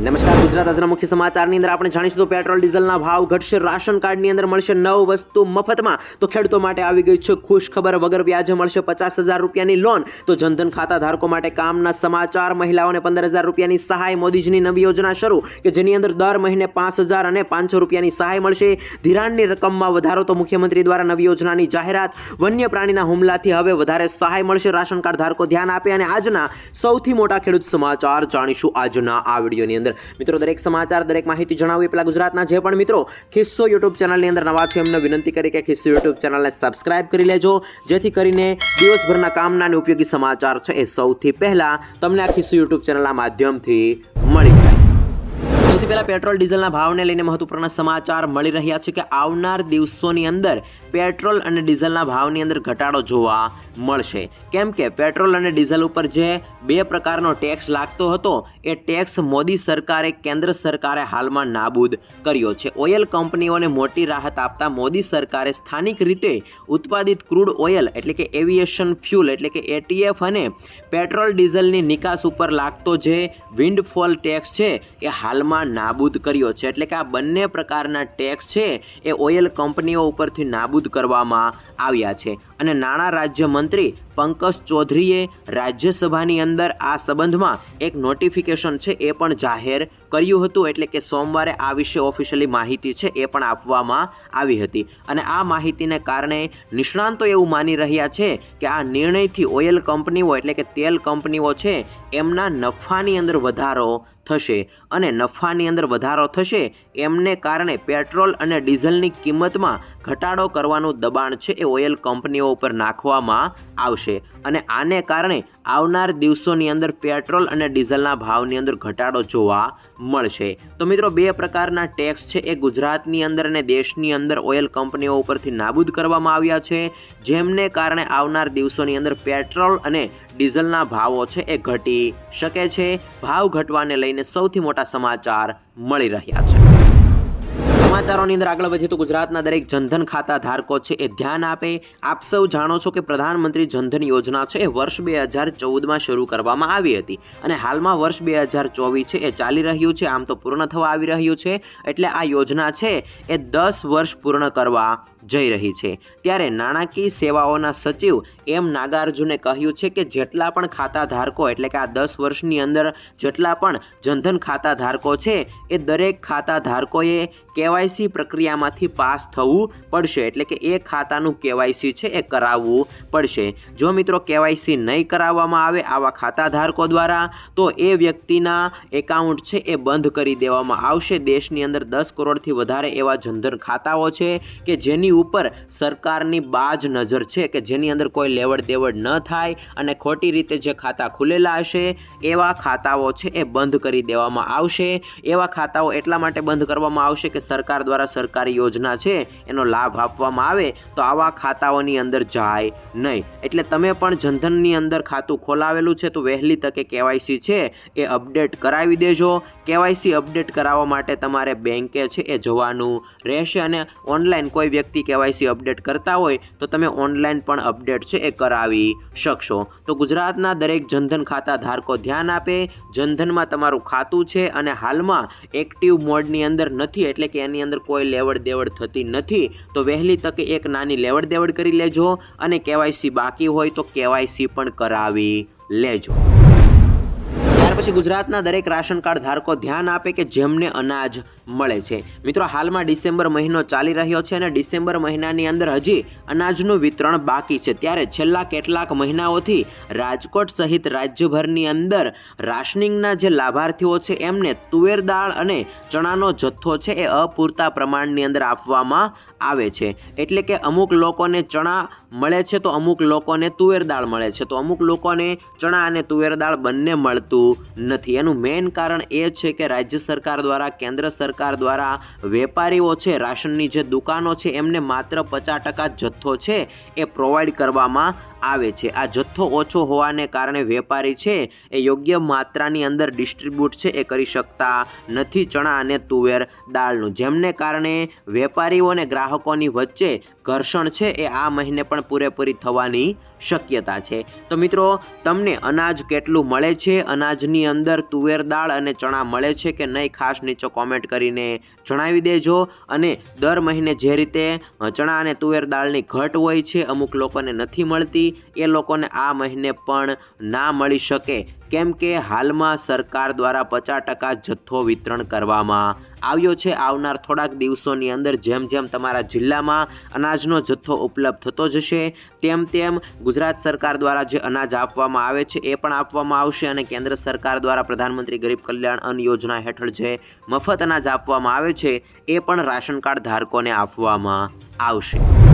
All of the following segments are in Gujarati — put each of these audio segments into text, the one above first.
નમસ્કાર, ગુજરાત આજના મુખ્ય સમાચારની અંદર આપણે જાણીશું તો પેટ્રોલ, ડીઝલના ભાવ ઘટશે, રાશન કાર્ડની અંદર મળશે નવ વસ્તુ મફતમાં. તો ખેડૂતો માટે આવી ગઈ છે ખુશ ખબર, વગર વ્યાજે મળશે પચાસ હજાર રૂપિયાની લોન. તો જનધન ખાતા ધારકો માટે કામના સમાચાર, મહિલાઓને પંદર હજાર રૂપિયાની સહાય, મોદીજીની નવી યોજના શરૂ, કે જેની અંદર દર મહિને પાંચ હજાર અને પાંચસો રૂપિયાની સહાય મળશે. ધિરાણની રકમમાં વધારો તો મુખ્યમંત્રી દ્વારા નવી યોજનાની જાહેરાત. વન્ય પ્રાણીના હુમલાથી હવે વધારે સહાય મળશે. રાશન કાર્ડ ધારકો ધ્યાન આપે અને આજના સૌથી મોટા ખેડૂત સમાચાર જાણીશું આજના આ વિડીયોની અંદર. મિત્રો, દરેક સમાચાર, દરેક માહિતી જણાવવી પેલા ગુજરાતના જે પણ મિત્રો, ખિસ્સો યુટ્યુબ ચેનલની અંદર નવા છે, એમને વિનંતી કરી કે ખિસ્સો યુટ્યુબ ચેનલને સબસ્ક્રાઇબ કરી લેજો. જેથી કરીને દિવસભરના કામના અને ઉપયોગી સમાચાર છે એ સૌથી પહેલા તમને આ ખિસ્સો યુટ્યુબ ચેનલના માધ્યમથી મળી જાય. સૌથી પહેલા પેટ્રોલ, ડીઝલના ભાવને લઈને મહત્વપૂર્ણ સમાચાર મળી રહ્યા છે કે આવનાર દિવસોની અંદર પેટ્રોલ અને ડીઝલના ભાવની અંદર ઘટાડો જોવા મળશે. કેમ કે પેટ્રોલ અને ડીઝલ ઉપર જે બે પ્રકારનો ટેક્સ લાગતો હતો, એ ટેક્સ મોદી સરકારે કેન્દ્ર સરકારે હાલમાં નાબૂદ કર્યો છે. ઓઇલ કંપનીઓને મોટી રાહત આપતા મોદી સરકારે સ્થાનિક રીતે ઉત્પાદિત ક્રૂડ ઓઇલ એટલે કે એવિએશન ફ્યુલ એટલે કે એટીએફ અને પેટ્રોલ ડીઝલની નિકાસ ઉપર લાગતો જે વિન્ડફોલ ટેક્સ છે, એ હાલમાં નાબૂદ કર્યો છે. એટલે કે આ બંને પ્રકારના ટેક્સ છે, એ ઓઇલ કંપનીઓ ઉપરથી નાબૂદ કરવામાં આવ્યા છે. અને નાણાં રાજ્યમંત્રી પંકજ ચૌધરીએ રાજ્યસભાની અંદર આ સંબંધમાં એક નોટિફિકેશન છે એ પણ જાહેર કર્યું હતું. એટલે કે સોમવારે આ વિશે ઓફિશિયલી માહિતી છે એ પણ આપવામાં આવી હતી. અને આ માહિતીને કારણે નિષ્ણાંતો એવું માની રહ્યા છે કે આ નિર્ણયથી ઓઇલ કંપનીઓ એટલે કે તેલ કંપનીઓ છે એમના નફાની અંદર વધારો થશે. અને નફાની અંદર વધારો થશે એમને કારણે પેટ્રોલ અને ડીઝલની કિંમતમાં ઘટાડો કરવાનું દબાણ છે એ ઓઇલ કંપનીઓ ઉપર નાખવામાં આવશે. અને આને કારણે આવનાર દિવસોની અંદર પેટ્રોલ અને ડીઝલના ભાવની અંદર ઘટાડો જોવા મળશે. તો મિત્રો, બે પ્રકારના ટેક્સ છે. એ ગુજરાતની અંદર અને દેશની અંદર ઓઇલ કંપનીઓ ઉપરથી નાબૂદ કરવામાં આવ્યા છે. જેમને કારણે આવનાર દિવસોની અંદર પેટ્રોલ અને ડીઝલના ભાવો છે એ ઘટી શકે છે. ભાવ ઘટવાને લઈને સૌથી મોટા સમાચાર મળી રહ્યા છે. સમાચારોની અંદર આગળ વધીએ તો ગુજરાતના દરેક જનધન ખાતા ધારકો છે એ ધ્યાન આપે. આપ સૌ જાણો છો કે પ્રધાનમંત્રી જનધન યોજના છે એ વર્ષ બે હજાર ચૌદમાં શરૂ કરવામાં આવી હતી અને હાલમાં વર્ષ બે હજાર ચોવીસ છે એ ચાલી રહ્યું છે, આમ તો પૂર્ણ થવા આવી રહ્યું છે. એટલે આ યોજના છે એ દસ વર્ષ પૂર્ણ કરવા જઈ રહી છે. ત્યારે નાણાકીય સેવાઓના સચિવ એમ નાગાર્જુને કહ્યું છે કે જેટલા પણ ખાતા ધારકો એટલે કે આ દસ વર્ષની અંદર જેટલા પણ જનધન ખાતા ધારકો છે, એ દરેક ખાતા ધારકોએ કેવાયસી પ્રક્રિયામાંથી પાસ થવું પડશે. એટલે કે એ ખાતાનું કેવાયસી છે, એ કરાવવું પડશે. જો મિત્રો કેવાયસી નહીં કરાવવામાં આવે આવા ખાતા ધારકો દ્વારા, તો એ વ્યક્તિના એકાઉન્ટ છે, એ બંધ કરી દેવામાં આવશે. દેશની અંદર દસ કરોડથી વધારે એવા જનધન ખાતાઓ છે કે જેની ઉપર સરકારની બાજ નજર છે કે જેની અંદર કોઈ લેવડ દેવડ ન થાય અને ખોટી રીતે જે ખાતા ખુલેલા હશે, એવા ખાતાઓ છે એ બંધ કરી દેવામાં આવશે. એવા ખાતાઓ એટલા માટે બંધ કરવામાં આવશે કે સરકાર દ્વારા સરકારી યોજના છે એનો લાભ આપવામાં આવે તો આવા ખાતાઓની અંદર જાય નહીં. એટલે તમે પણ જનધનની અંદર ખાતું ખોલાવેલું છે તો વહેલી તકે કેવાયસી છે એ અપડેટ કરાવી દેજો. કેવાયસી અપડેટ કરાવવા માટે તમારે બેંકે છે એ જવાનું રહેશે અને ઓનલાઈન કોઈ વ્યક્તિ કેવાયસી અપડેટ કરતા હોય તો તમે ઓનલાઈન પણ અપડેટ છે એ કરાવી શકશો. તો ગુજરાતના દરેક જનધન ખાતા ધારકો ધ્યાન આપે. જનધનમાં તમારું ખાતું છે અને હાલમાં એક્ટિવ મોડની અંદર નથી એટલે કે એની અંદર કોઈ લેવડ દેવડ થતી નથી. તો વહેલી તકે એક નાની લેવડ દેવડ કરી લેજો અને કેવાયસી બાકી હોય તો કેવાયસી પણ કરાવી લેજો. ત્યાર પછી ગુજરાતના દરેક રાશન કાર્ડ ધારકો ધ્યાન આપે કે જેમને અનાજ મળે છે. મિત્રો, હાલમાં ડિસેમ્બર મહિનો ચાલી રહ્યો છે અને ડિસેમ્બર મહિનાની અંદર હજી અનાજનું વિતરણ બાકી છે. ત્યારે છેલ્લા કેટલાક મહિનાઓથી રાજકોટ સહિત રાજ્યભરની અંદર રાશનિંગના જે લાભાર્થીઓ છે, એમને તુવેર દાળ અને ચણાનો જથ્થો છે, એ અપૂરતા પ્રમાણની અંદર આપવામાં આવે છે. એટલે કે અમુક લોકોને ચણા મળે છે તો અમુક લોકોને તુવેર દાળ મળે છે. તો અમુક લોકોને ચણા અને તુવેર દાળ બંને મળતું નથી. એનું મેઇન કારણ એ છે કે રાજ્ય સરકાર દ્વારા, કેન્દ્ર સરકાર દ્વારા વેપારીઓ છે, રાશનની જે દુકાનો છે, એમને માત્ર પચાસ ટકા જથ્થો છે એ પ્રોવાઈડ કરવામાં આવે છે. આ જથ્થો ઓછો હોવાને કારણે વેપારી છે એ યોગ્ય માત્રાની અંદર ડિસ્ટ્રીબ્યુટ છે એ કરી શકતા નથી ચણા અને તુવેર દાળનું. જેમને કારણે વેપારીઓ અને ગ્રાહકોની વચ્ચે ઘર્ષણ છે એ આ મહિને પણ પૂરેપૂરી થવાની શક્યતા છે. તો મિત્રો, તમને અનાજ કેટલું મળે છે? અનાજની અંદર તુવેર દાળ અને ચણા મળે છે કે નહીં? ખાસ નીચે કોમેન્ટ કરીને જણાવી દેજો. અને દર મહિને જે રીતે ચણા અને તુવેર દાળની ઘટ હોય છે, અમુક લોકોને નથી મળતી. એ લોકોને આ મહિને પણ ના મળી શકે. કેમ કે હાલમાં સરકાર દ્વારા પચાસ ટકા જથ્થો વિતરણ કરવામાં આવ્યો છે આવનાર થોડાક દિવસોની અંદર જેમ જેમ તમારા જિલ્લામાં અનાજનો જથ્થો ઉપલબ્ધ થતો જશે, તેમ તેમ ગુજરાત સરકાર દ્વારા જે અનાજ આપવામાં આવે છે એ પણ આપવામાં આવશે અને કેન્દ્ર સરકાર દ્વારા પ્રધાનમંત્રી ગરીબ કલ્યાણ અન્ન યોજના હેઠળ જે મફત અનાજ આપવામાં આવે છે, એ પણ રાશન કાર્ડ ધારકોને આપવામાં આવશે.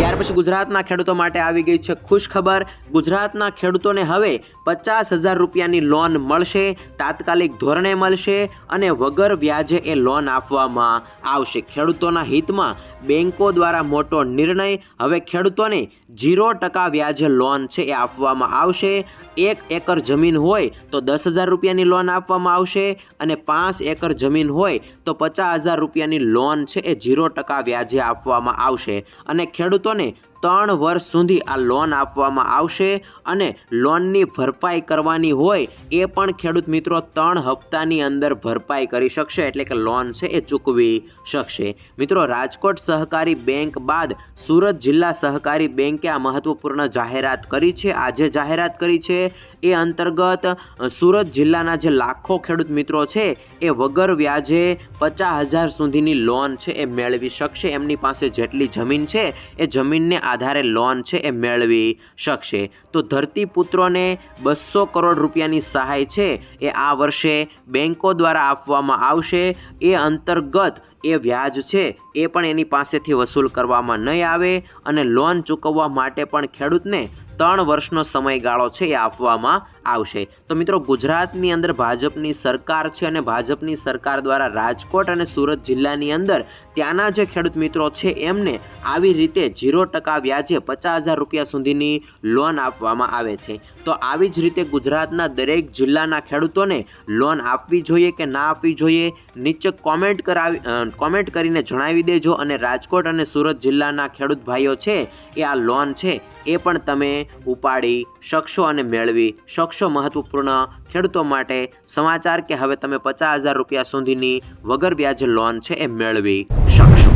ત્યાર પછી ગુજરાતના ખેડૂતો માટે આવી ગઈ છે ખુશ ખબર ગુજરાતના ખેડૂતોને હવે પચાસ હજાર રૂપિયાની લોન મળશે, તાત્કાલિક ધોરણે મળશે અને વગર વ્યાજે એ લોન આપવામાં આવશે. ખેડૂતોના હિતમાં બેન્કો દ્વારા મોટો નિર્ણય. હવે ખેડૂતોને ઝીરો ટકા વ્યાજે લોન છે એ આપવામાં આવશે. એક એકર જમીન હોય તો દસ હજાર રૂપિયાની લોન આપવામાં આવશે અને પાંચ એકર જમીન હોય તો પચાસ હજાર રૂપિયાની લોન છે એ ઝીરો ટકા વ્યાજે આપવામાં આવશે. અને ખેડૂતોને ત્રણ વર્ષ સુધી આ લોન આપવામાં આવશે અને લોનની ભરપાઈ કરવાની હોય એ પણ ખેડૂત મિત્રો ત્રણ હપ્તાની અંદર ભરપાઈ કરી શકશે એટલે કે લોન છે એ ચૂકવી શકશે. મિત્રો, રાજકોટ સહકારી બેંક બાદ સુરત જિલ્લા સહકારી બેંકે આ મહત્વપૂર્ણ જાહેરાત કરી છે. આજે જાહેરાત કરી છે એ અંતર્ગત સુરત જિલ્લાના જે લાખો ખેડૂત મિત્રો છે, એ વગર વ્યાજે પચાસ હજાર સુધીની લોન છે એ મેળવી શકશે. એમની પાસે જેટલી જમીન છે, એ જમીનને આધારે લોન છે એ મેળવી શકશે. તો ધરતીપુત્રોને બસો કરોડ રૂપિયાની સહાય છે, એ આ વર્ષે બેન્કો દ્વારા આપવામાં આવશે. એ અંતર્ગત એ વ્યાજ છે, એ પણ એની પાસેથી વસૂલ કરવામાં નહીં આવે અને લોન ચૂકવવા માટે પણ ખેડૂતને ત્રણ વર્ષનો સમયગાળો છે એ આપવામાં આવશે. તો મિત્રો, ગુજરાતની અંદર ભાજપની સરકાર છે અને ભાજપની સરકાર દ્વારા રાજકોટ અને સુરત જિલ્લાની અંદર ત્યાંના જે ખેડૂત મિત્રો છે, એમને આવી રીતે ઝીરો ટકા વ્યાજે પચાસ હજાર રૂપિયા સુધીની લોન આપવામાં આવે છે. તો આવી જ રીતે ગુજરાતના દરેક જિલ્લાના ખેડૂતોને લોન આપવી જોઈએ કે ના આપવી જોઈએ, નીચે કોમેન્ટ કરાવી કોમેન્ટ કરીને જણાવી દેજો અને રાજકોટ અને સુરત જિલ્લાના ખેડૂત ભાઈઓ છે, એ આ લોન છે, એ પણ તમે ઉપાડી શકશો અને મેળવી શકશો. મહત્વપૂર્ણ ખેડૂતો માટે સમાચાર કે હવે તમે પચાસ હજાર રૂપિયા સુધીની વગર વ્યાજ લોન છે એ મેળવી શકશો.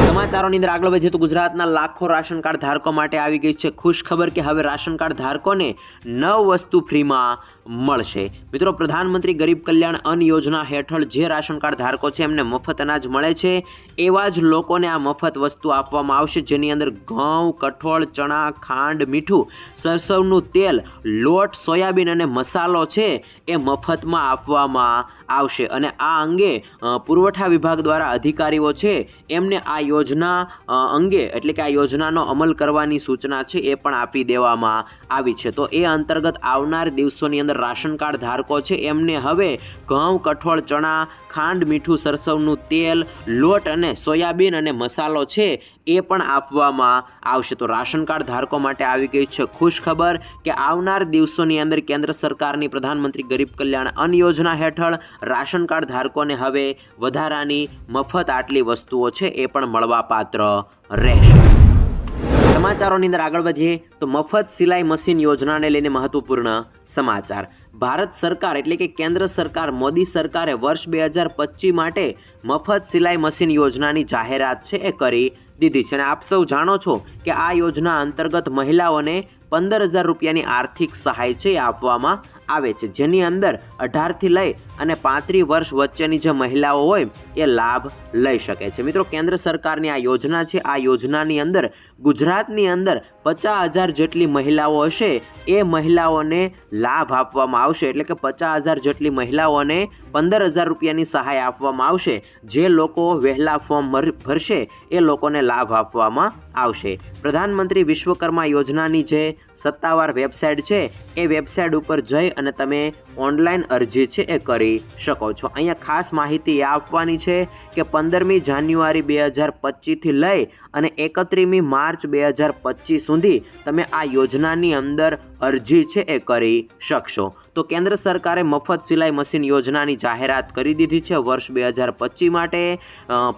સમાચારોની અંદર આગળ વધીએ તો ગુજરાતના લાખો રાશન કાર્ડ ધારકો માટે આવી ગઈ છે ખુશ ખબર કે હવે રાશન કાર્ડ ધારકોને નવ વસ્તુ ફ્રીમાં મળશે. મિત્રો, પ્રધાનમંત્રી ગરીબ કલ્યાણ અન્ન યોજના હેઠળ જે રાશન કાર્ડ ધારકો છે, એમને મફત અનાજ મળે છે, એવા જ લોકોને આ મફત વસ્તુ આપવામાં આવશે, જેની અંદર ઘઉં, કઠોળ, ચણા, ખાંડ, મીઠું, સરસવનું તેલ, લોટ, સોયાબીન અને મસાલો છે, એ મફતમાં આપવામાં આવશે. અને આ અંગે પુરવઠા વિભાગ દ્વારા અધિકારીઓ છે, એમને આ યોજના અંગે, એટલે કે આ યોજનાનો અમલ કરવાની સૂચના છે, એ પણ આપી દેવામાં આવી છે. તો એ અંતર્ગત આવનાર દિવસોની અંદર રાશન કાર્ડ ધારકો છે. એમને હવે ઘઉં, કઠોળ, ચણા, ખાંડ, મીઠું, સરસવનું તેલ, લોટ અને સોયાબીન અને મસાલો છે એ પણ આપવામાં આવશે. તો રાશન કાર્ડ ધારકો માટે આવી ગઈ છે ખુશ ખબર કે આવનાર દિવસોની અંદર કેન્દ્ર સરકારની પ્રધાનમંત્રી ગરીબ કલ્યાણ અન્ન યોજના હેઠળ રાશન કાર્ડ ધારકોને હવે વધારાની મફત આટલી વસ્તુઓ છે એ પણ મળવાપાત્ર રહેશે. સમાચારોની અંદર આગળ વધીએ તો મફત સિલાઈ મશીન યોજનાને લઈને મહત્વપૂર્ણ સમાચાર. ભારત સરકાર એટલે કે કેન્દ્ર સરકાર મોદી સરકારે વર્ષ બે હજાર પચીસ માટે મફત સિલાઈ મશીન યોજનાની જાહેરાત છે એ કરી દીધી છે. અને આપ સૌ જાણો છો કે આ યોજના અંતર્ગત મહિલાઓને પંદર હજાર રૂપિયાની આર્થિક સહાય છે એ આપવામાં આવે છે. જેની અંદર અઢારથી લઈ અને પાંત્રીસ વર્ષ વચ્ચેની જે મહિલાઓ હોય, એ લાભ લઈ શકે છે. મિત્રો, કેન્દ્ર સરકારની આ યોજના છે. આ યોજનાની અંદર ગુજરાતની અંદર પચાસ હજાર જેટલી મહિલાઓ હશે, એ મહિલાઓને લાભ આપવામાં આવશે. એટલે કે પચાસ હજાર જેટલી મહિલાઓને પંદર હજાર રૂપિયાની સહાય આપવામાં આવશે. જે લોકો વહેલા ફોર્મ ભર- ભરશે, એ લોકોને લાભ આપવામાં આવશે. પ્રધાનમંત્રી વિશ્વકર્મા યોજનાની જે સત્તાવાર વેબસાઇટ છે, એ વેબસાઇટ ઉપર જઈ અને તમે ઓનલાઈન અરજી છે એ કરી શકો છો. અહીંયા ખાસ માહિતી એ આપવાની છે કે પંદરમી જાન્યુઆરી બે હજાર પચીસથી લઈ અને એકત્રીમી માર્ચ બે હજાર પચીસ સુધી તમે આ યોજનાની અંદર અરજી છે એ કરી શકશો. તો કેન્દ્ર સરકારે મફત સિલાઈ મશીન યોજનાની જાહેરાત કરી દીધી છે વર્ષ બે હજાર પચીસ માટે.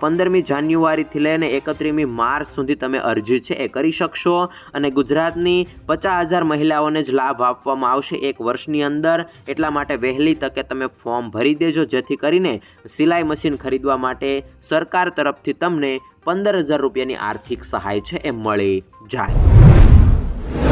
પંદરમી જાન્યુઆરીથી લઈને એકત્રીમી માર્ચ સુધી તમે અરજી છે એ કરી શકશો. અને ગુજરાતની પચાસ હજાર મહિલાઓને જ લાભ આપવામાં આવશે એક વર્ષની અંદર. એટલા માટે વહેલી તકે તમે ફોર્મ ભરી દેજો, જેથી કરીને સિલાઈ મશીન ખરીદવા માટે સરકાર તરફથી તમને પંદર હજાર રૂપિયાની આર્થિક સહાય છે એ મળી જાય.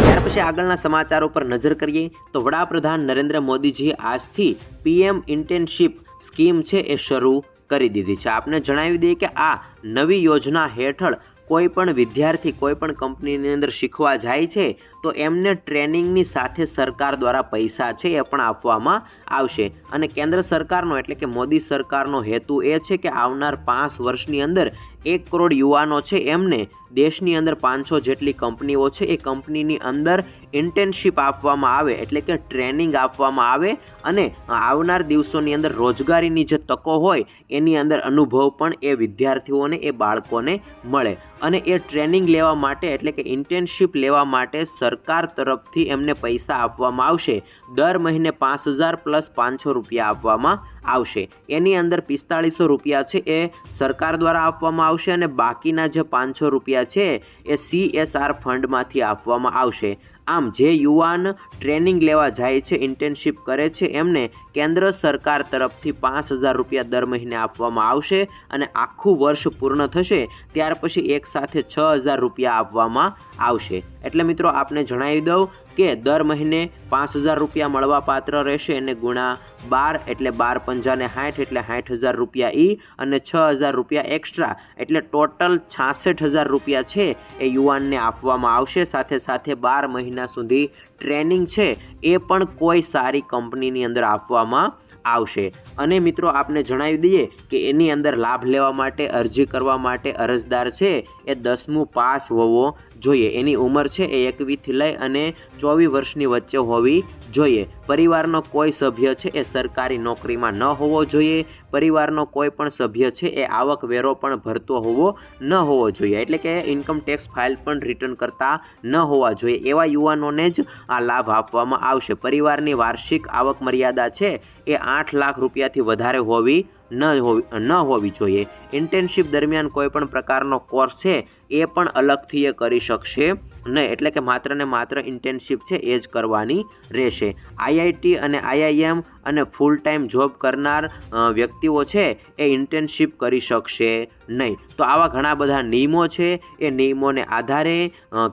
ત્યાર પછી આગળના સમાચારો પર નજર કરીએ તો વડાપ્રધાન નરેન્દ્ર મોદીજીએ આજથી પીએમ ઇન્ટર્નશીપ સ્કીમ છે એ શરૂ કરી દીધી છે. આપને જણાવી દઈએ કે આ નવી યોજના હેઠળ કોઈ પણ વિદ્યાર્થી કોઈ પણ કંપનીની અંદર શીખવા જાય છે તો એમને ટ્રેનિંગની સાથે સરકાર દ્વારા પૈસા છે એ પણ આપવામાં આવશે. અને કેન્દ્ર સરકારનો, એટલે કે મોદી સરકારનો હેતુ એ છે કે આવનાર પાંચ વર્ષની અંદર એક કરોડ યુવાનો છે એમને દેશની અંદર પાંચસો જેટલી કંપનીઓ છે એ કંપનીની અંદર ઇન્ટર્નશીપ આપવામાં આવે, એટલે કે ટ્રેનિંગ આપવામાં આવે અને આવનાર દિવસોની અંદર રોજગારીની જે તકો હોય એની અંદર અનુભવ પણ એ વિદ્યાર્થીઓને, એ બાળકોને મળે. અને એ ટ્રેનિંગ લેવા માટે, એટલે કે ઇન્ટર્નશીપ લેવા માટે સરકાર તરફથી એમને પૈસા આપવામાં આવશે. દર મહિને પાંચ હજાર પ્લસ પાંચસો રૂપિયા આપવામાં આવશે. એની અંદર પિસ્તાળીસો રૂપિયા છે એ સરકાર દ્વારા આપવામાં આવશે અને બાકીના જે પાંચસો રૂપિયા છે એ સીએસઆર ફંડમાંથી આપવામાં આવશે. આમ જે યુવાન ટ્રેનિંગ લેવા જાય છે, ઇન્ટર્નશીપ કરે છે, એમને કેન્દ્ર સરકાર તરફથી પાંચ હજાર રૂપિયા દર મહિને આપવામાં આવશે અને આખું વર્ષ પૂર્ણ થશે, ત્યાર પછી એક સાથે છ હજાર રૂપિયા આપવામાં આવશે. એટલે મિત્રો, આપને જણાવી દઉં કે દર મહિને પાંચ હજાર રૂપિયા મળવા પાત્ર રહેશે અને ગુણા બાર એટલે બાર પંજાને સાઠ એટલે સાઠ હજાર રૂપિયા ઈ અને છ હજાર રૂપિયા એક્સ્ટ્રા એટલે ટોટલ છાસઠ હજાર રૂપિયા છે એ યુવાનને આપવામાં આવશે. સાથે સાથે બાર મહિના સુધી ટ્રેનિંગ છે એ પણ કોઈ સારી કંપનીની અંદર આપવામાં આવશે. અને મિત્રો, આપને જણાવી દઈએ કે એની અંદર લાભ લેવા માટે, અરજી કરવા માટે અરજદાર છે એ દસમું પાસ હોવો જોઈએ. એની ઉંમર છે એ એકવીસથી લઈ અને ચોવીસ વર્ષની વચ્ચે હોવી જોઈએ. પરિવારનો કોઈ સભ્ય છે એ સરકારી નોકરીમાં ન હોવો જોઈએ. પરિવારનો કોઈ પણ સભ્ય છે એ આવક વેરો પણ ભરતો હોવો ન હોવો જોઈએ. એટલે કે ઇન્કમ ટેક્સ ફાઇલ પણ રિટર્ન કરતા ન હોવા જોઈએ. એવા યુવાનોને જ આ લાભ આપવામાં આવશે. પરિવારની વાર્ષિક આવક મર્યાદા છે એ આઠ લાખ રૂપિયાથી વધારે હોવી ન હોવી ન હોવી જોઈએ. ઇન્ટર્નશીપ દરમિયાન કોઈ પણ પ્રકારનો કોર્સ છે, એ પણ અલગથી એ કરી શકશે. નહીં એટલે કે માત્ર ને માત્ર ઇન્ટર્નશીપ છે, એ જ કરવાની રહેશે. આઈઆઈટી અને આઈઆઈએમ અને ફૂલ ટાઈમ જોબ કરનાર વ્યક્તિઓ છે, એ ઇન્ટર્નશીપ કરી શકશે નહીં. તો આવા ઘણા બધા નિયમો છે. એ નિયમોને આધારે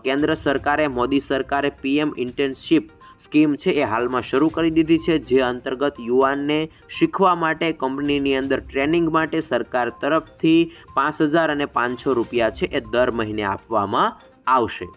કેન્દ્ર સરકારે, મોદી સરકારે પીએમ ઇન્ટર્નશીપ સ્કીમ છે એ હાલમાં શરૂ કરી દીધી છે, જે અંતર્ગત યુવાનને શીખવા માટે કંપનીની અંદર ટ્રેનિંગ માટે સરકાર તરફથી પાંચ હજાર અને પાંચસો રૂપિયા છે એ દર મહિને આપવામાં આવશે.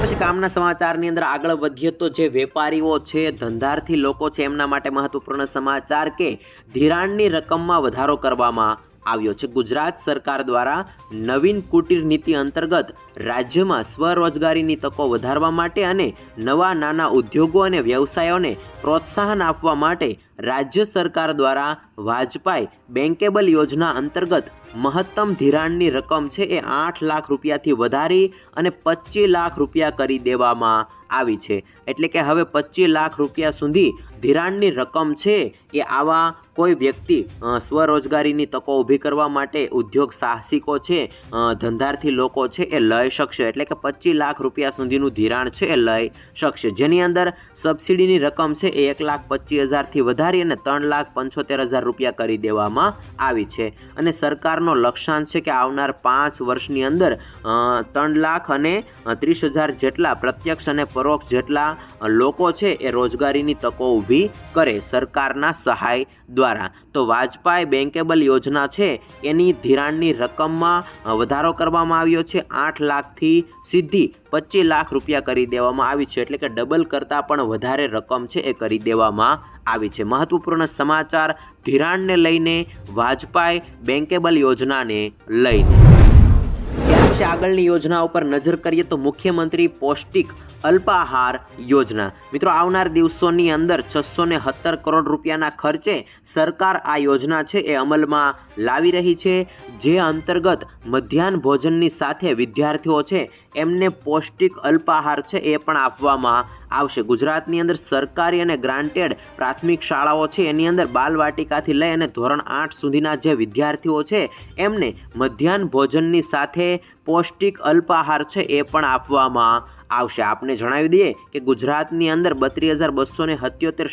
પછી કામના સમાચારની અંદર આગળ વધીએ તો જે વેપારીઓ છે, ધંધાર્થી લોકો છે, એમના માટે મહત્વપૂર્ણ સમાચાર કે ધિરાણની રકમમાં વધારો કરવામાં આવ્યો છે. ગુજરાત સરકાર દ્વારા નવીન કુટીર નીતિ અંતર્ગત રાજ્યમાં સ્વરોજગારીની તકો વધારવા માટે અને નવા નાના ઉદ્યોગો અને વ્યવસાયોને પ્રોત્સાહન આપવા માટે રાજ્ય સરકાર દ્વારા વાજપાઈ બેન્કેબલ યોજના અંતર્ગત મહત્તમ ધિરાણની રકમ છે એ આઠ લાખ રૂપિયાથી વધારી અને પચીસ લાખ રૂપિયા કરી દેવામાં આવી છે. એટલે કે હવે પચીસ લાખ રૂપિયા સુધી ધિરાણની રકમ છે એ આવા કોઈ વ્યક્તિ સ્વરોજગારીની તકો ઊભી કરવા માટે ઉદ્યોગ સાહસિકો છે ધંધાર્થી લોકો છે એ લઈ શકશે. એટલે કે પચીસ લાખ રૂપિયા સુધીનું ધિરાણ છે એ લઈ શકશે. જેની અંદર સબસિડીની રકમ છે એ એક લાખ પચીસ હજારથી વધારી અને ત્રણ લાખ પંચોતેર હજાર રૂપિયા કરી દેવામાં આવી છે. અને સરકારનો લક્ષ્યાંક છે કે આવનાર પાંચ વર્ષની અંદર ત્રણ લાખ અને ત્રીસ હજાર જેટલા પ્રત્યક્ષ અને પરોક્ષ જેટલા લોકો છે એ રોજગારીની તકો ઊભી કરે સરકારના સહાય દ્વારા. તો વાજપાઈ બેન્કેબલ યોજના છે, એની ધિરાણની રકમમાં વધારો કરવામાં આવ્યો છે. આઠ લાખથી સીધી પચીસ લાખ રૂપિયા કરી દેવામાં આવી છે, એટલે કે ડબલ કરતાં પણ વધારે રકમ છે એ કરી દેવામાં આવી છે. મહત્વપૂર્ણ સમાચાર, ધિરાણને લઈને વાજપાઈ બેન્કેબલ યોજનાને લઈને. પછી આગળની યોજના ઉપર નજર કરીએ તો મુખ્યમંત્રી પૌષ્ટિક અલ્પાહાર યોજના. મિત્રો, આવનાર દિવસોની અંદર છસો ને સત્તર કરોડ રૂપિયાના ખર્ચે સરકાર આ યોજના છે એ અમલમાં લાવી રહી છે. જે અંતર્ગત મધ્યાહન ભોજનની સાથે વિદ્યાર્થીઓ છે, એમને પૌષ્ટિક અલ્પાહાર છે એ પણ આપવામાં આવશે. ગુજરાતની અંદર સરકારી અને ગ્રાન્ટેડ પ્રાથમિક શાળાઓ છે, એની અંદર બાલવાટિકાથી લઈ અને ધોરણ આઠ સુધીના જે વિદ્યાર્થીઓ છે, એમને મધ્યાહન ભોજનની સાથે પૌષ્ટિક અલ્પાહાર છે એ પણ આપવામાં આવશે. આપને જણાવી દઈએ કે ગુજરાતની અંદર બત્રીસ હજાર બસો ને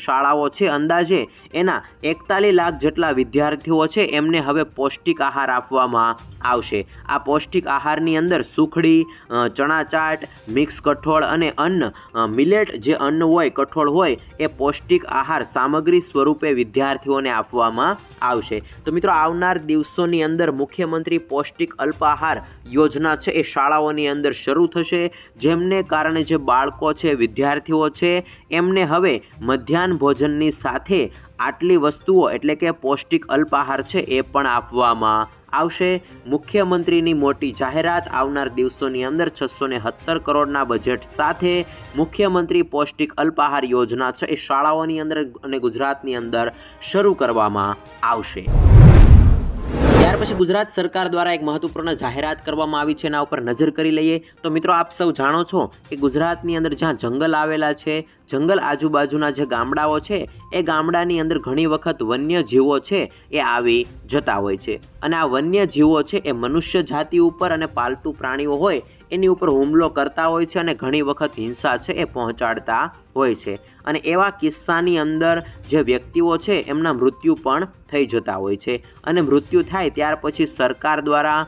શાળાઓ છે અંદાજે. એના એકતાલીસ લાખ જેટલા વિદ્યાર્થીઓ છે. એમને હવે પૌષ્ટિક આહાર આપવામાં આવશે. આ પૌષ્ટિક આહારની અંદર સુખડી ચણા ચાટ મિક્સ કઠોળ અને અન્ન મિલેટ જે અન્ન હોય, કઠોળ હોય, એ પૌષ્ટિક આહાર સામગ્રી સ્વરૂપે વિદ્યાર્થીઓને આપવામાં આવશે. તો મિત્રો, આવનાર દિવસોની અંદર મુખ્યમંત્રી પૌષ્ટિક અલ્પાહાર યોજના છે એ શાળાઓની અંદર શરૂ થશે. જેમને કારણે જે બાળકો છે, વિદ્યાર્થીઓ છે, એમને હવે મધ્યાહન ભોજનની સાથે આટલી વસ્તુઓ એટલે કે પૌષ્ટિક અલ્પાહાર છે એ પણ આપવામાં આવશે. મુખ્યમંત્રીની મોટી જાહેરાત આવનાર દિવસોની અંદર છસો ને સત્તર કરોડના બજેટ સાથે મુખ્યમંત્રી પૌષ્ટિક અલ્પાહાર યોજના છે એ શાળાઓની અંદર અને ગુજરાતની અંદર શરૂ કરવામાં આવશે. ત્યાર પછી ગુજરાત સરકાર દ્વારા એક મહત્વપૂર્ણ જાહેરાત કરવામાં આવી છે, એના ઉપર નજર કરી લઈએ. તો મિત્રો, આપ સૌ જાણો છો કે ગુજરાતની અંદર જ્યાં જંગલ આવેલા છે, જંગલ આજુબાજુના જે ગામડાઓ છે, એ ગામડાની અંદર ઘણી વખત વન્ય જીવો છે, એ આવી જતા હોય છે. અને આ વન્ય જીવો છે, એ મનુષ્ય જાતિ ઉપર અને પાલતુ પ્રાણીઓ હોય એની ઉપર હુમલો કરતા હોય છે અને ઘણી વખત હિંસા છે એ પહોંચાડતા હોય છે. અને એવા કિસ્સાની અંદર જે વ્યક્તિઓ છે, એમના મૃત્યુ પણ થઈ જતા હોય છે. અને મૃત્યુ થાય ત્યાર પછી સરકાર દ્વારા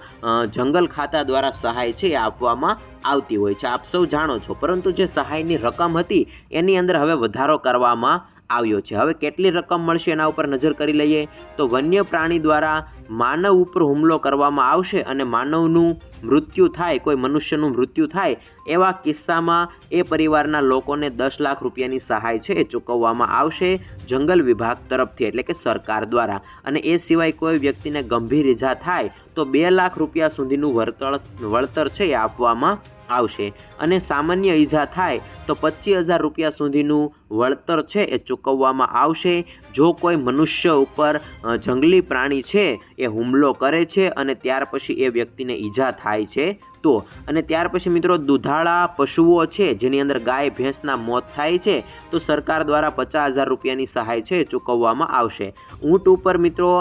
જંગલ ખાતા દ્વારા સહાય છે એ આપવામાં આવતી હોય છે. આપ સૌ જાણો છો, પરંતુ જે સહાયની રકમ હતી, એની અંદર હવે વધારો કરવામાં આવ્યો છે. હવે કેટલી રકમ મળશે એના ઉપર નજર કરી લઈએ તો વન્ય પ્રાણી દ્વારા માનવ ઉપર હુમલો કરવામાં આવશે અને માનવનું મૃત્યુ થાય, કોઈ મનુષ્યનું મૃત્યુ થાય, એવા કિસ્સામાં એ પરિવારના લોકોને દસ લાખ રૂપિયાની સહાય છે એ ચૂકવવામાં આવશે જંગલ વિભાગ તરફથી એટલે કે સરકાર દ્વારા. અને એ સિવાય કોઈ વ્યક્તિને ગંભીર ઈજા થાય તો બે લાખ રૂપિયા સુધીનું વળતર વળતર છે એ આપવામાં આવશે. અને સામાન્ય ઈજા થાય તો પચીસ હજાર રૂપિયા સુધીનું વળતર છે એ ચૂકવવામાં આવશે. જો કોઈ મનુષ્ય ઉપર જંગલી પ્રાણી છે, એ હુમલો કરે છે અને ત્યાર પછી એ વ્યક્તિને ઈજા થાય છે, તો? અને ત્યાર પછી મિત્રો દુધાળા પશુઓ છે, જેની અંદર ગાય ભેંસના મોત થાય છે, તો સરકાર દ્વારા પચાસ હજાર રૂપિયાની સહાય છે ચૂકવવામાં આવશે. ઊંટ ઉપર મિત્રો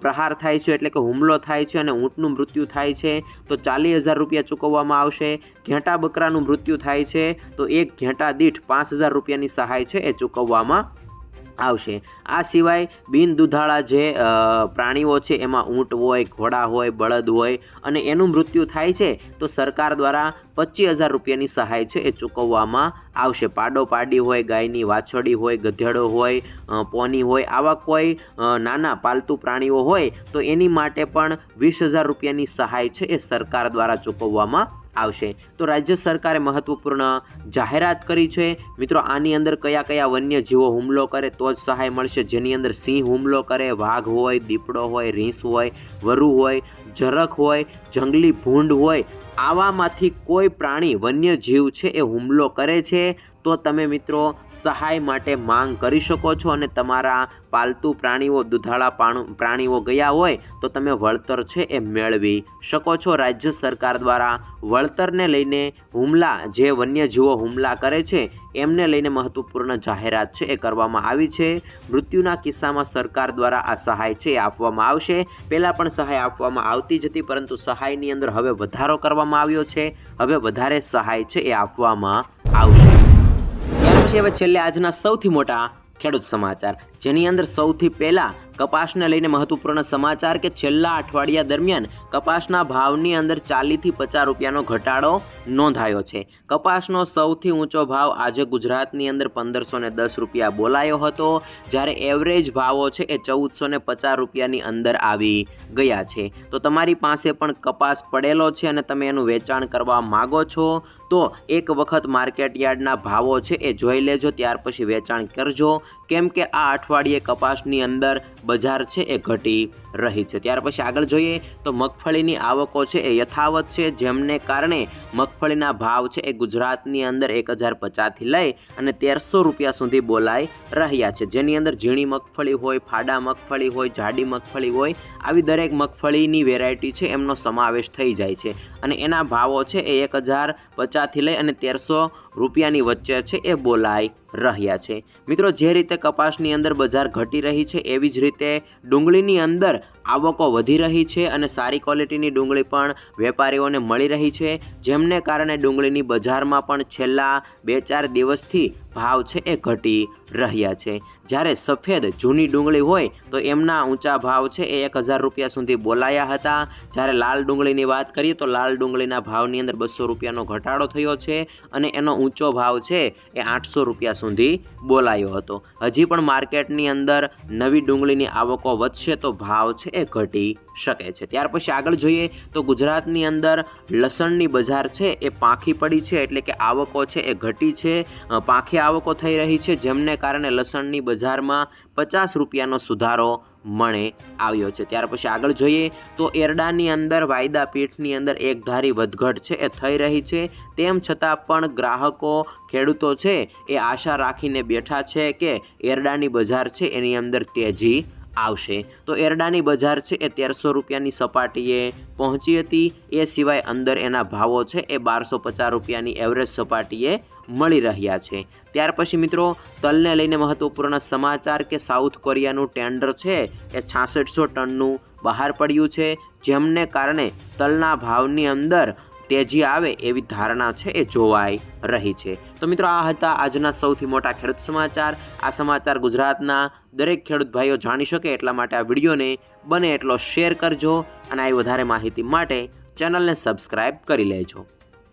પ્રહાર થાય છે એટલે કે હુમલો થાય છે અને ઊંટનું મૃત્યુ થાય છે, તો ચાલીસ હજાર રૂપિયા ચૂકવવામાં આવશે. ઘેંટા બકરાનું મૃત્યુ થાય છે, તો એક ઘેંટા દીઠ પાંચ હજાર રૂપિયાની સહાય છે એ ચૂકવવામાં આવશે. આ સિવાય બિન દુધાળા જે પ્રાણીઓ છે એમાં ઊંટ હોય, ઘોડા હોય, બળદ હોય અને એનું મૃત્યુ થાય છે, તો સરકાર દ્વારા પચીસ હજાર રૂપિયાની સહાય છે એ ચૂકવવામાં આવશે. પાડો પાડી હોય, ગાયની વાછડી હોય, ગધેડો હોય પોની હોય, આવા કોઈ નાના પાલતુ પ્રાણીઓ હોય તો એની માટે પણ વીસ હજાર રૂપિયાની સહાય છે એ સરકાર દ્વારા ચૂકવવામાં આવશે. તો રાજ્ય સરકારે મહત્વપૂર્ણ જાહેરાત કરી છે. મિત્રો, આની અંદર કયા કયા વન્ય જીવો હુમલો કરે તો જ સહાય મળશે. જેની અંદર સિંહ હુમલો કરે, વાઘ હોય, દીપડો હોય રીંસ હોય, વરુ હોય, જરખ હોય, જંગલી ભૂંડ હોય, આવામાંથી કોઈ પ્રાણી વન્ય જીવ છે એ હુમલો કરે છે. તો તમે મિત્રો સહાય માટે માંગ કરી શકો છો અને તમારા પાલતુ પ્રાણીઓ, દુધાળા પ્રાણીઓ ગયા હોય તો તમે વળતર છે એ મેળવી શકો છો. રાજ્ય સરકાર દ્વારા વળતરને લઈને હુમલા, જે વન્યજીવો હુમલા કરે છે, એમને લઈને મહત્વપૂર્ણ જાહેરાત છે એ કરવામાં આવી છે. મૃત્યુના કિસ્સામાં સરકાર દ્વારા આ સહાય છે એ આપવામાં આવશે. પહેલાં પણ સહાય આપવામાં આવતી જ હતી, પરંતુ સહાયની અંદર હવે વધારો કરવામાં આવ્યો છે. હવે વધારે સહાય છે એ આપવામાં આવશે. પછી હવે છેલ્લે આજના સૌથી મોટા ખેડૂત સમાચાર. જેની અંદર સૌથી પહેલાં કપાસને લઈને મહત્વપૂર્ણ સમાચાર કે છેલ્લા અઠવાડિયા દરમિયાન કપાસના ભાવની અંદર ચાલીસથી પચાસ રૂપિયાનો ઘટાડો નોંધાયો છે. કપાસનો સૌથી ઊંચો ભાવ આજે ગુજરાતની અંદર પંદરસો ને દસ રૂપિયા બોલાયો હતો, જ્યારે એવરેજ ભાવો છે એ ચૌદસો ને પચાસ રૂપિયાની અંદર આવી ગયા છે. તો તમારી પાસે પણ કપાસ પડેલો છે અને તમે એનું વેચાણ કરવા માગો છો, તો એક વખત માર્કેટ યાર્ડના ભાવો છે એ જોઈ લેજો, ત્યાર પછી વેચાણ કરજો. કેમ કે આ અઠવાડિયે કપાસની અંદર બજાર છે એ ઘટી. રહી છે. ત્યાર પછી આગળ જોઈએ તો મગફળીની આવકો છે એ યથાવત છે, જેમને કારણે મગફળીના ભાવ છે એ ગુજરાતની અંદર એક હજાર પચાસથી લઈ અને તેરસો રૂપિયા સુધી બોલાઈ રહ્યા છે. જેની અંદર ઝીણી મગફળી હોય, ફાડા મગફળી હોય, જાડી મગફળી હોય, આવી દરેક મગફળીની વેરાયટી છે એમનો સમાવેશ થઈ જાય છે. અને એના ભાવો છે એ એક હજાર પચાસથી લઈ અને તેરસો રૂપિયાની વચ્ચે છે એ બોલાઈ રહ્યા છે. મિત્રો, જે રીતે કપાસની અંદર બજાર ઘટી રહી છે, એવી જ રીતે ડુંગળીની અંદર આવકો વધી રહી છે અને સારી ક્વોલિટીની ડુંગળી પણ વેપારીઓને મળી રહી છે, જેમને કારણે ડુંગળીની બજારમાં પણ છેલ્લા બે ચાર દિવસથી ભાવ છે એ ઘટી રહ્યા છે. જ્યારે સફેદ જૂની ડુંગળી હોય તો એમના ઊંચા ભાવ છે એ એક હજાર રૂપિયા સુધી બોલાયા હતા. જ્યારે લાલ ડુંગળીની વાત કરીએ તો લાલ ડુંગળીના ભાવની અંદર બસો રૂપિયાનો ઘટાડો થયો છે અને એનો ઊંચો ભાવ છે એ આઠસો રૂપિયા સુધી બોલાયો હતો. હજી પણ માર્કેટની અંદર નવી ડુંગળીની આવકો વધશે તો ભાવ છે એ ઘટી શકે છે. ત્યાર પછી આગળ જોઈએ તો ગુજરાતની અંદર લસણની બજાર છે, એ પાંખી પડી છે એટલે કે આવકો છે એ ઘટી છે. પાંખી આવકો થઈ રહી છે, જેમને કારણે લસણની બજારમાં પચાસ રૂપિયાનો સુધારો મણે આવ્યો છે. ત્યાર પછી આગળ જોઈએ તો એરડાની અંદર વાયદા પીઠની અંદર એક ધારી વધઘટ છે, એ થઈ રહી છે. તેમ છતાં પણ ગ્રાહકો, ખેડૂતો છે, એ આશા રાખીને બેઠા છે કે એરડાની બજાર છે, એની અંદર તેજી આવશે. તો એરડાની બજાર છે એ તેરસો રૂપિયાની સપાટીએ પહોંચી હતી. એ સિવાય અંદર એના ભાવો છે એ બારસો પચાસ રૂપિયાની એવરેજ સપાટીએ મળી રહ્યા છે. ત્યાર પછી મિત્રો, તલને લઈને મહત્વપૂર્ણ સમાચાર કે સાઉથ કોરિયાનું ટેન્ડર છે એ છાસઠસો ટનનું બહાર પડ્યું છે. જેમને કારણે તલના ભાવની અંદર તેજી આવે એવી ધારણા છે એ જોવાઈ રહી છે. તો મિત્રો આ હતા આજના સૌથી મોટા ખેડૂત સમાચાર. આ સમાચાર ગુજરાતના દરેક ખેડૂત ભાઈઓ જાણી શકે એટલા માટે આ વિડીયોને બને એટલો શેર કરજો અને આવી વધારે માહિતી માટે ચેનલને સબસ્ક્રાઈબ કરી લેજો.